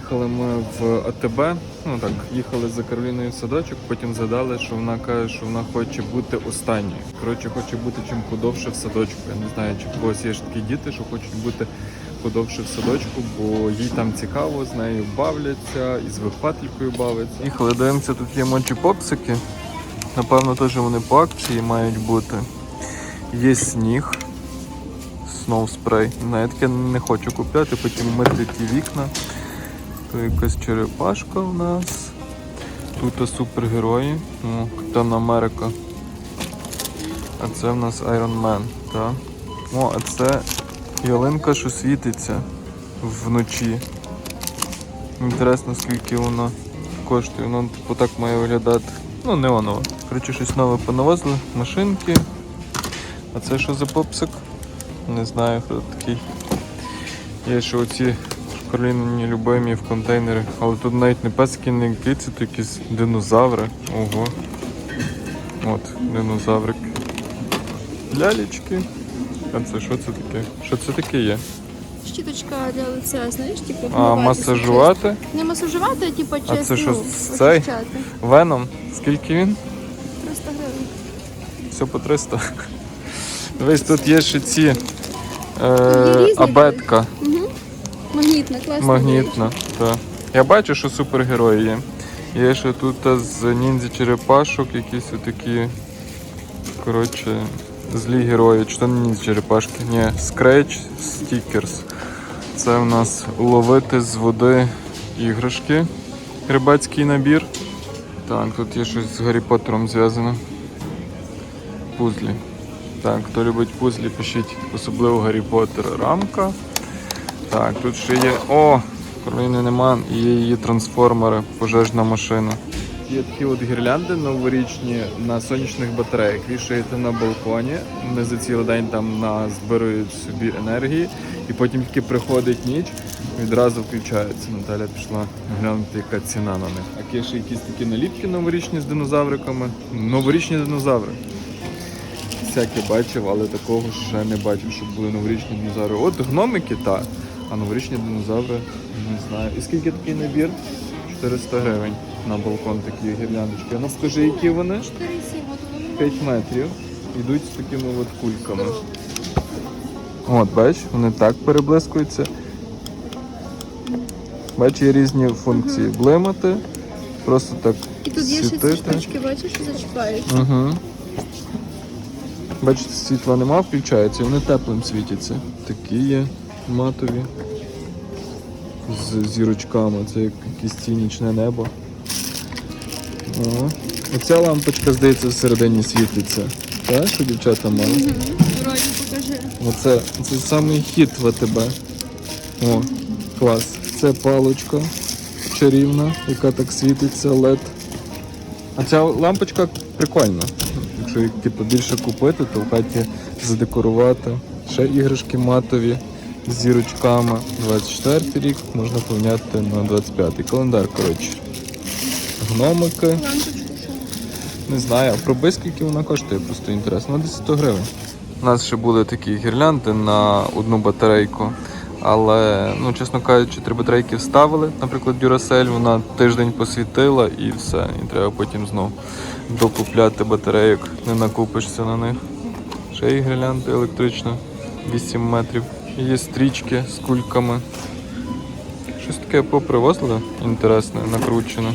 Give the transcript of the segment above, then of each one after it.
Їхали ми в АТБ, ну так, їхали за Кароліною в садочок, потім згадали, що вона каже, що вона хоче бути останньою. Коротше, хоче бути чим подовше в садочку. Я не знаю, чи в когось є ж такі діти, що хочуть бути подовше в садочку, бо їй там цікаво, з нею бавляться і з вихвателькою бавляться. Їхали, дивимося, тут є мочі попсики. Напевно, теж вони по акції мають бути. Є сніг. Spray. Ну, я не хочу купляти, потім мити ті вікна. Тут якась черепашка у нас. Тут супергерої. Ну, Капітан Америка. А це в нас Iron Man. Так. О, а це ялинка, що світиться вночі. Інтересно, скільки вона коштує. Воно типу так має виглядати. Ну, не воно. Коротше, щось нове понавозили. Машинки. А це що за попсик? Не знаю, хто такий. Є ще оці Кароліні любимі в контейнери. Але тут навіть не песики, не киці, то якісь динозаври. Ого. От, динозаврик. Лялечки. А це що це таке? Що це таке є? Щіточка для лиця, знаєш, типу, А масажувати? Не масажувати, а типу А чисто це що, ну, цей? Веном. Скільки він? 300 гривень. Все по 300. Дивись, тут є ще ці е, абетка. Угу. Магнітна, класна. Магнітна, так. Я бачу, що супергерої є. Є ще тут з ніндзя черепашок якісь отакі. Коротше, злі герої. Чи то не ніндзя черепашки? Ні, Scratch Stickers. Це в нас ловити з води іграшки. Рибацький набір. Так, тут є щось з Гаррі Поттером зв'язано. Пузлі. Так, хто любить пузлі, пишіть особливо Гаррі Поттер рамка. Так, тут ще є. О! Кароліни нема, і є її трансформери, пожежна машина. Є такі от гірлянди новорічні на сонячних батареях. Вішаєте на балконі, вони за цілий день там назбирують собі енергії, і потім тільки приходить ніч, відразу включаються. Наталя пішла глянути, яка ціна на них. А є ще якісь такі наліпки новорічні з динозавриками. Новорічні динозаври. Всяке бачив, але такого ще не бачив, щоб були новорічні динозаври. От гномики, так. А новорічні динозаври не знаю. І скільки такий набір? 400 гривень на балкон такі гірляндочки. Ну скажи, які вони? 4,7, от воно 5 метрів. Йдуть з такими от кульками. От, бач, вони так переблискуються. Бач, є різні функції. Блимати, просто так І тут є ще ці штучки, бачиш, що зачіпають. Угу. Бачите, світла нема, включається, і вони теплим світяться. Такі є матові. З зірочками. Це як якесь цінічне небо. О. Оця лампочка, здається, всередині світиться. Так, що дівчата мали? Угу. Вроді покажи. Оце це самий хід в АТБ. О, клас. Це палочка чарівна, яка так світиться LED. А ця лампочка прикольна. Якщо їх типу, більше купити, то в хаті задекорувати. Ще іграшки матові зірочками. 24 рік можна поміняти на 25-й. календар, коротше. Гномики. Не знаю, а проби скільки вона коштує, просто інтересно. Ну, десь 100 гривень. У нас ще були такі гірлянди на одну батарейку. Але, ну, чесно кажучи, три батарейки вставили. Наприклад, Duracell, вона тиждень посвітила і все. І треба потім знов докупляти батарейок, не накупишся на них. Ще є гірлянди електрична, 8 метрів. Є стрічки з кульками. Щось таке попривозили, інтересне, накручене.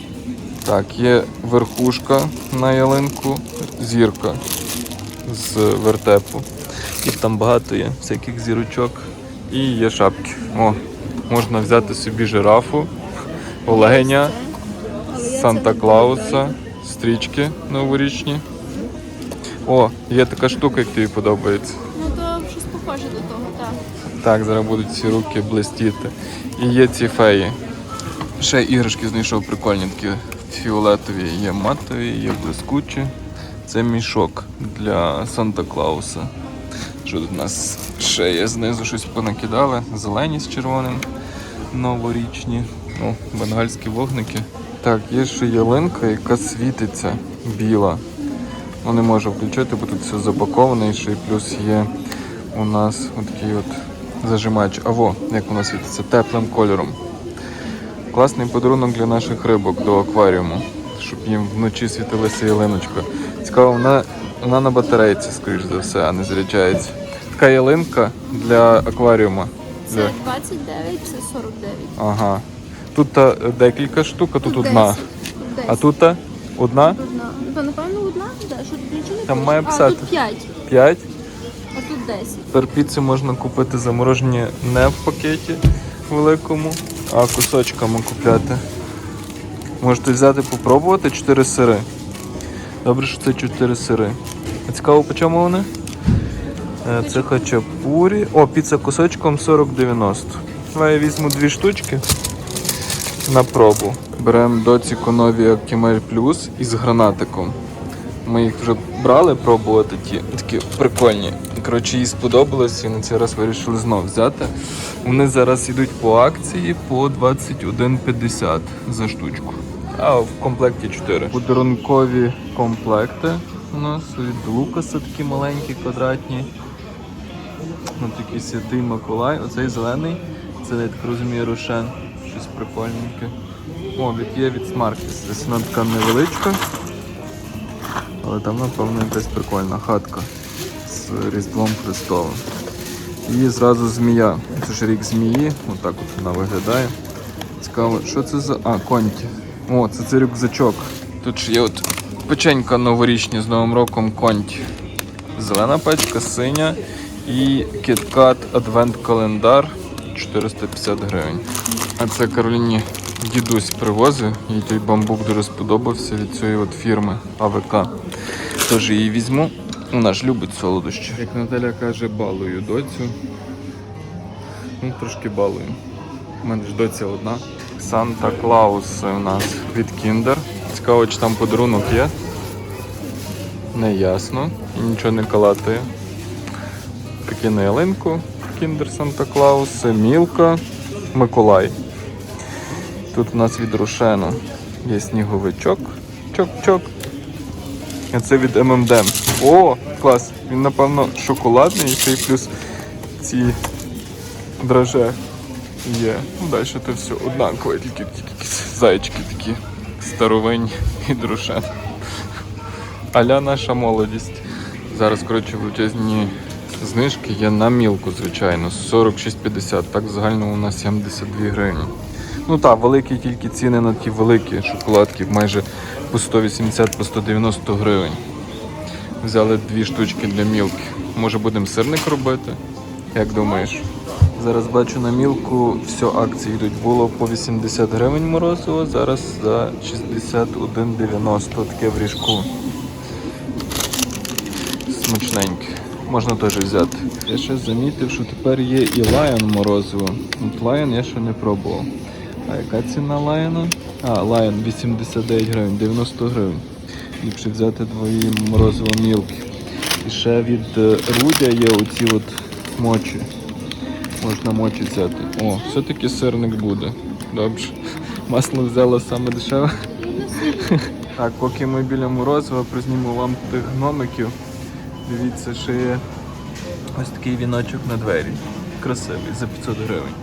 Так, є верхушка на ялинку, зірка з вертепу. Їх там багато є, всяких зірочок. І є шапки. О, можна взяти собі жирафу, оленя, Але я це Санта не Клауса, стрічки новорічні. О, є така штука, як тобі подобається. Так, зараз будуть ці руки блистіти. І є ці феї. Ще іграшки знайшов прикольні такі фіолетові, є матові, є блискучі. Це мішок для Санта Клауса. Що тут у нас ще є знизу щось понакидали. Зелені з червоним, новорічні. Ну, бенгальські вогники. Так, є ще ялинка, яка світиться біла. Ну, не можу включити, бо тут все запаковане, і ще плюс є у нас отакий от зажимач Аво, як воно світиться, теплим кольором. Класний подарунок для наших рибок до акваріуму, щоб їм вночі світилася ялиночка. Цікаво, вона, вона на батарейці, скоріш за все, а не заряджається. Така ялинка для акваріуму. Це 29, це 49. Ага. Тут та декілька штук, а тут, тут одна. 10, А тут та одна? Одна. Напевно одна, да, що тут нічого не Там має пише. писати. А, тут 5. 5? 10. Тепер піцу можна купити заморожені не в пакеті великому, а кусочками купляти. Можете взяти попробувати 4 сири. Добре, що це 4 сири. А цікаво, по чому вони? Е, Це хачапурі. О, піца кусочком 40,90. Давай я візьму дві штучки на пробу. Беремо доці конові Актімель Плюс із гранатиком. Ми їх вже брали пробувати ті такі прикольні. Коротше, їй сподобалось і на цей раз вирішили знов взяти. Вони зараз йдуть по акції по 21,50 за штучку. А в комплекті 4. Подарункові комплекти у нас від Лукаса такі маленькі, квадратні. Ну, такий святий Миколай. Оцей зелений. Це, я так розумію, Рошен. Щось прикольненьке. О, від є від Смаркіс. Десь вона така невеличка. Але там, напевно, якась прикольна хатка з Різдвом Христовим. І зразу змія. Це ж рік змії, отак от вона виглядає. Цікаво, що це за. А, конті. О, це цей рюкзачок. Тут ж є от печенька новорічні з Новим роком конті. Зелена пачка, синя і KitKat Advent календар 450 гривень. А це Кароліні дідусь привозив, їй той бамбук дуже сподобався від цієї от фірми АВК. Тож її візьму. Вона ж любить солодощі. Як Наталя каже, балую доцю. Ну, трошки балую. У мене ж доця одна. Санта Клаус у нас від Kinder. Цікаво, чи там подарунок є. Не ясно. Нічого не калатає. Такі на ялинку. Кіндер Санта Клаус, Мілка, Миколай. Тут у нас від Рушену є сніговичок. Чок-чок. А це від M&M. О, клас! Він, напевно, шоколадний, і ще й плюс ці драже є. Ну, далі то все однакове, тільки, тільки зайчики такі старовинні і друшен. Аля наша молодість. Зараз, коротше, величезні знижки є на мілку, звичайно, 46,50. Так в загальному у нас 72 гривні. Ну так, великі тільки ціни на ті великі шоколадки, майже по 180 по 190 гривень. Взяли дві штучки для мілки. Може будемо сирник робити? Як думаєш? Зараз бачу на мілку все акції йдуть. Було по 80 гривень морозиво, зараз за 61,90 таке в ріжку. Смачненьке. Можна теж взяти. Я ще замітив, що тепер є і лайон морозиво. От лайон я ще не пробував. А яка ціна лайона? А, лайон 89 гривень, 90 гривень. Ліпше взяти двої морозиво мілки. І ще від е, Рудя є оці от мочі. Можна мочі взяти. О, все-таки сирник буде. Добре. Масло взяла саме дешеве. Так, поки ми біля морозива, призніму вам тих гномиків. Дивіться, ще є ось такий віночок на двері. Красивий, за 500 гривень.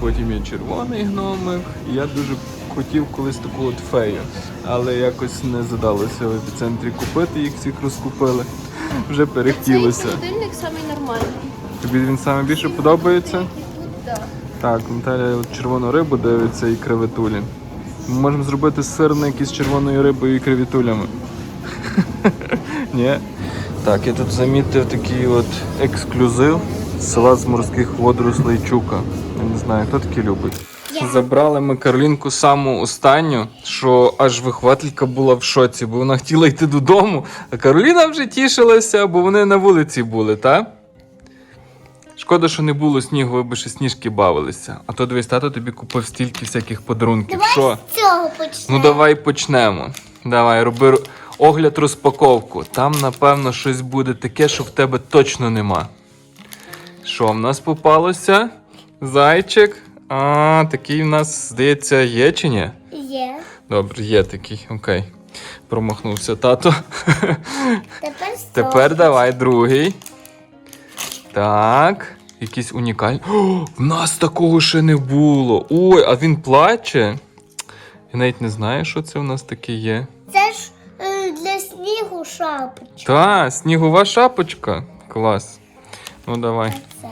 Потім є червоний гномик. І Я дуже хотів колись таку от фею, але якось не задалося в епіцентрі купити, їх всіх розкупили. Вже перехтілося. Цей холодильник самий нормальний. Тобі він саме більше подобається? Так. Так, Наталя от червону рибу дивиться і креветулі. Ми можемо зробити сирник із червоною рибою і креветулями. Ні. Так, я тут замітив такий от ексклюзив. Салат з морських водорослей чука. Я не знаю, хто такі любить. Забрали ми Карлінку саму останню, що аж вихвателька була в шоці, бо вона хотіла йти додому, а Кароліна вже тішилася, бо вони на вулиці були, так? Шкода, що не було снігу, ви б ще сніжки бавилися. А то дивись, тато тобі купив стільки всяких подарунків. Що? З цього почнемо. Ну давай почнемо. Давай, роби огляд розпаковку. Там, напевно, щось буде таке, що в тебе точно нема. Що в нас попалося? Зайчик. А, такий в нас, здається, є чи ні? Є. Добре, є такий, окей. Промахнувся тато. Тепер Тепер давай другий. Так. якийсь унікальний. О, в нас такого ще не було. Ой, а він плаче. Я навіть не знаю, що це в нас таке є. Це ж е, для снігу шапочка. Та, снігова шапочка. Клас. Ну давай. Це.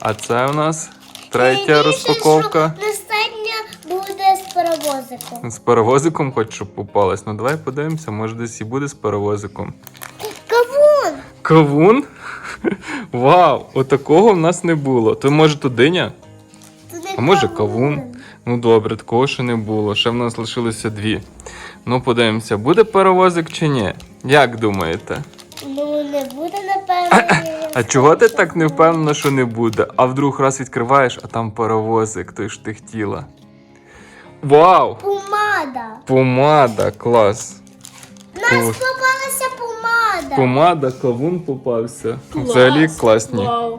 А це у нас третя розпаковка. Остання буде з паровозиком. З паровозиком хоч щоб попалась. Ну давай подивимося, може десь і буде з паровозиком. Кавун! Кавун? Вау! Отакого в нас не було. То може то диня? А може кавун? Ну добре, такого ще не було. Ще в нас лишилося дві. Ну, подивимося, буде паровозик чи ні? Як думаєте? Ну, не буде, напевно. А чого ти так не впевнена, що не буде? А вдруг раз відкриваєш, а там паровозик, той ж ти хотіла. Вау! Помада. Помада, клас. Нас Клас. попалася помада. Помада, кавун попався. Клас. Взагалі класні. Вау.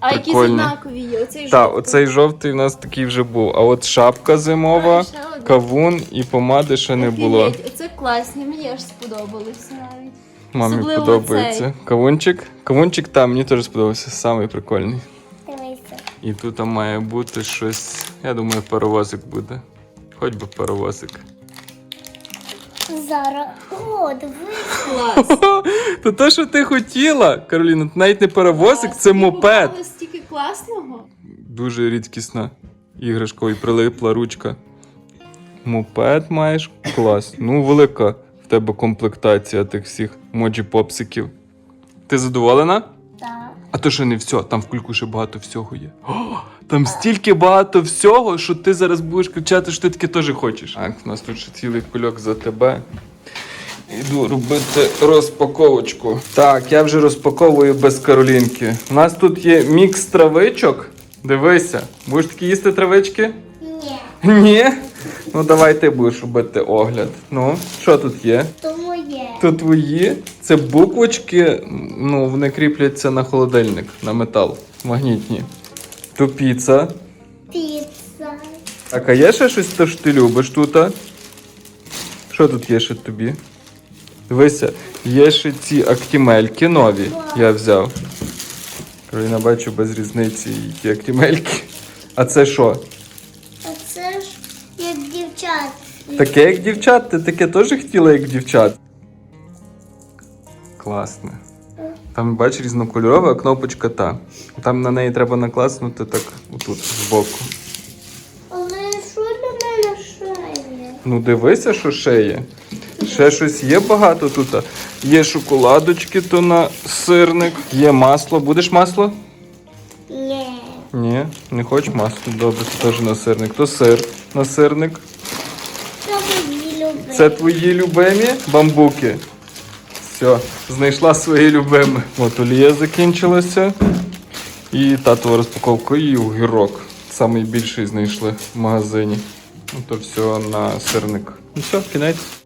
А якісь Прикольні. однакові є? Оцей Так, жовтий. оцей жовтий у нас такий вже був. А от шапка зимова, А, ще один. кавун і помади ще не було. Офігеть, Оце класні, мені аж сподобалися навіть. Мамі Особливо подобається. цей. Кавунчик. Кавунчик там мені теж сподобався. Самий прикольний. Дивися. І тут там має бути щось. Я думаю, паровозик буде. Хоч би паровозик. Зараз. О, дивись. Клас. То те, що ти хотіла, Кароліна, навіть не паровозик, це Тобі мопед. стільки класного. Дуже рідкісна іграшка і прилипла ручка. Мопед маєш клас. Ну, велика тебе комплектація тих всіх моджі попсиків. Ти задоволена? Так. А то ще не все, там в кульку ще багато всього є. О, там стільки багато всього, що ти зараз будеш кричати, що ти таке теж хочеш. Так, у нас тут ще цілий кульок за тебе. Іду робити розпаковочку. Так, я вже розпаковую без Каролінки. У нас тут є мікс травичок. Дивися, будеш такі їсти травички? Ні. Ні? Ну давай ти будеш робити огляд. Ну, що тут є? То твої це буквочки, ну вони кріпляться на холодильник, на метал, магнітні. То піца. Піца. Так, а є ще щось, те, що ти любиш тут? а? Що тут є ще тобі? Дивися, є ще ці актімельки нові. Я взяв. Кароліна бачу без різниці які актімельки. А це що? А це ж як дівчат. Таке як дівчат, ти таке теж хотіла, як дівчат. Класне. Там, бач, різнокольорова кнопочка та. Там на неї треба накласнути так отут, збоку. Але що для мене шає? Ну дивися, що ще є. Ще щось є багато тут. Є шоколадочки, то на сирник, є масло. Будеш масло? Ні. Ні, не хочеш масло. Добре, це теж на сирник. То сир на сирник. Це твої любимі бамбуки. Все, знайшла свої любимі. От олія закінчилася. І татова розпаковка, і огірок. Самий більший знайшли в магазині. Ну то все на сирник. Ну все, кінець.